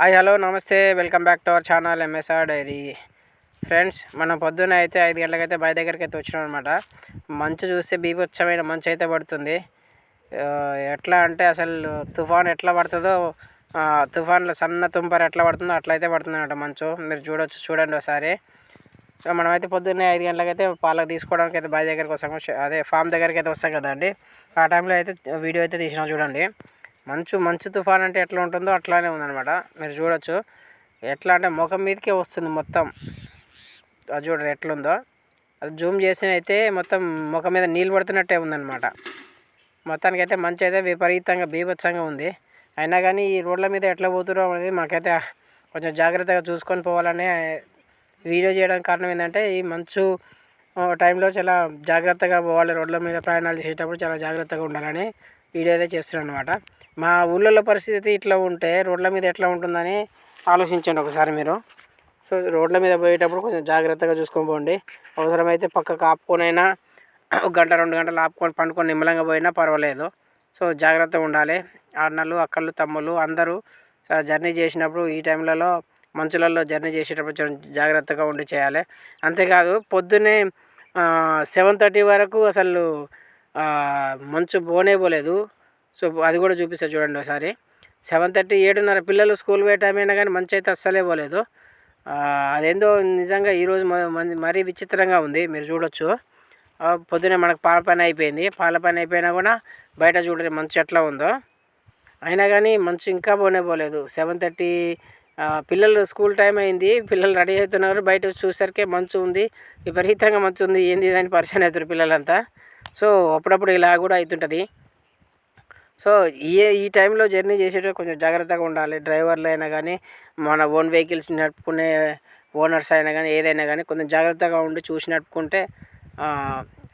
Hi hello నమస్తే. Welcome back to our channel MSR diary friends మనం పొద్దున్న అయితే ఐదు గంటలకైతే బయ దగ్గరికి అయితే వచ్చినాం అనమాట మంచు చూస్తే బీభత్సమైన మంచు అయితే పడుతుంది. ఎట్లా అంటే అసలు తుఫాన్ ఎట్లా పడుతుందో తుఫాన్లో సన్న తుంపర ఎట్లా పడుతుందో అట్లా అయితే పడుతుంది అనమాట మంచు. మీరు చూడొచ్చు చూడండి ఒకసారి. మనమైతే పొద్దున్నే ఐదు గంటలకైతే పాలకు తీసుకోవడానికి అయితే బావి దగ్గరికి వస్తాము. అదే ఫామ్ దగ్గరికి అయితే వస్తాం కదండి. ఆ టైంలో అయితే వీడియో అయితే తీసినాం చూడండి. మంచు మంచు తుఫాన్ అంటే ఎట్లా ఉంటుందో అట్లానే ఉందన్నమాట. మీరు చూడొచ్చు. ఎట్లా అంటే ముఖం మీదకే వస్తుంది మొత్తం. అది చూడండి ఎట్లుందో. అది జూమ్ చేసిన అయితే మొత్తం ముఖం మీద నీళ్ళు పడుతున్నట్టే ఉందన్నమాట. మొత్తానికి అయితే మంచి అయితే విపరీతంగా బీభత్సంగా ఉంది. అయినా కానీ ఈ రోడ్ల మీద ఎట్లా పోతురో అనేది మాకైతే కొంచెం జాగ్రత్తగా చూసుకొని పోవాలని వీడియో చేయడానికి కారణం ఏంటంటే ఈ మంచు టైంలో చాలా జాగ్రత్తగా పోవాలి రోడ్ల మీద ప్రయాణాలు చేసేటప్పుడు చాలా జాగ్రత్తగా ఉండాలని వీడియో అయితే చేస్తున్నాను అనమాట మా ఊళ్ళలో పరిస్థితి ఇట్లా ఉంటే రోడ్ల మీద ఎట్లా ఉంటుందని ఆలోచించండి ఒకసారి మీరు. సో రోడ్ల మీద పోయేటప్పుడు కొంచెం జాగ్రత్తగా చూసుకొని పోండి. అవసరమైతే పక్కకు ఆపుకొనైనా ఒక గంట రెండు గంటలు ఆపుకొని పండుకొని నిమ్మలంగా పోయినా పర్వాలేదు. సో జాగ్రత్తగా ఉండాలి. అన్నలు అక్కలు తమ్ముళ్ళు అందరూ జర్నీ చేసినప్పుడు ఈ టైంలలో మంచులలో జర్నీ చేసేటప్పుడు కొంచెం జాగ్రత్తగా ఉండి చేయాలి. అంతేకాదు పొద్దున్నే సెవెన్ థర్టీ వరకు అసలు మంచు పోనే పోలేదు. సో అది కూడా చూపిస్తా చూడండి ఒకసారి. సెవెన్ థర్టీ ఏడున్నర పిల్లలు స్కూల్ పోయే టైం అయినా కానీ మంచి అయితే అస్సలే పోలేదు. అదేందో నిజంగా ఈరోజు మరీ విచిత్రంగా ఉంది మీరు చూడొచ్చు. పొద్దునే మనకు పాల పని అయిపోయింది. పాల పని అయిపోయినా కూడా బయట చూడండి మంచు ఎట్లా ఉందో. అయినా కానీ మంచు ఇంకా పోనే పోలేదు. సెవెన్ థర్టీ పిల్లలు స్కూల్ టైం అయింది. పిల్లలు రెడీ అవుతున్నారు. బయట వచ్చి చూసరికి మంచు ఉంది. విపరీతంగా మంచు ఉంది. ఏంది అని పరిచయం అవుతారు పిల్లలంతా. సో అప్పుడప్పుడు ఇలా కూడా అవుతుంటుంది. సో ఈ ఈ టైంలో జర్నీ చేసేటప్పుడు కొంచెం జాగ్రత్తగా ఉండాలి. డ్రైవర్లు అయినా కానీ మన ఓన్ వెహికల్స్ నడుపుకునే ఓనర్స్ అయినా కానీ ఏదైనా కానీ కొంచెం జాగ్రత్తగా ఉండి చూసి నడుపుకుంటే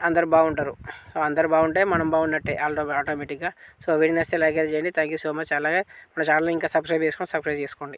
అందరు బాగుంటారు. సో అందరు బాగుంటే మనం బాగున్నట్టే ఆటో ఆటోమేటిక్గా. సో వీడినస్తే లైక్ చేయండి. Thank you so much. అలాగే మన ఛానల్ ఇంకా సబ్స్క్రైబ్ చేసుకొని సబ్స్క్రైబ్ చేసుకోండి.